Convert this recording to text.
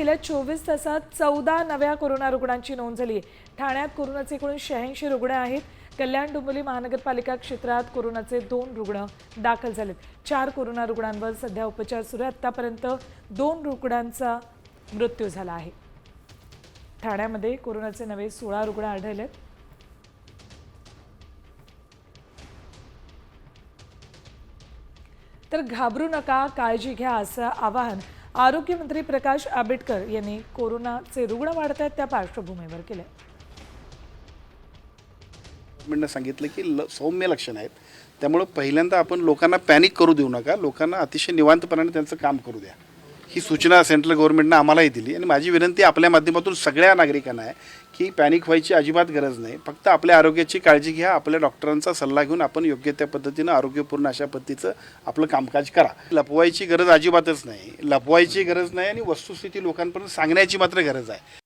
गेल्या चोवीस तासात चौदा नव्या कोरोना रुग्णांची नोंद झाली. आहे ठाण्यात कोरोनाचे एकूण शहाऐंशी रुग्ण आहेत. कल्याण डोंबिवली महानगरपालिका क्षेत्रात कोरोनाचे दोन रुग्ण दाखल झालेत. चार कोरोना रुग्णांवर सध्या उपचार सुरू आहे आतापर्यंत दोन रुग्णांचा मृत्यू झाला आहे. ठाण्यामध्ये कोरोनाचे नवे सोळा रुग्ण आढळलेत. तर घाबरू नका काळजी घ्या असं आवाहन आरोग्यमंत्री प्रकाश आंबेडकर यांनी कोरोनाचे रुग्ण वाढत आहेत त्या पार्श्वभूमीवर केलं गव्हर्नमेंटनं सांगितलं की ल सौम्य लक्षणं आहेत. त्यामुळं पहिल्यांदा आपण लोकांना पॅनिक करू देऊ नका. लोकांना अतिशय निवांतपणाने त्यांचं काम करू द्या. ही सूचना सेंट्रल गव्हर्नमेंटनं आम्हालाही दिली. आणि माझी विनंती आपल्या माध्यमातून सगळ्या नागरिकांना आहे की पॅनिक व्हायची अजिबात गरज नाही. फक्त आपल्या आरोग्याची काळजी घ्या. आपल्या डॉक्टरांचा सल्ला घेऊन आपण योग्य त्या पद्धतीनं आरोग्यपूर्ण अशा पद्धतीचं आपलं कामकाज करा. लपवायची गरज अजिबातच नाही. लपवायची गरज नाही आणि वस्तुस्थिती लोकांपर्यंत सांगण्याची मात्र गरज आहे.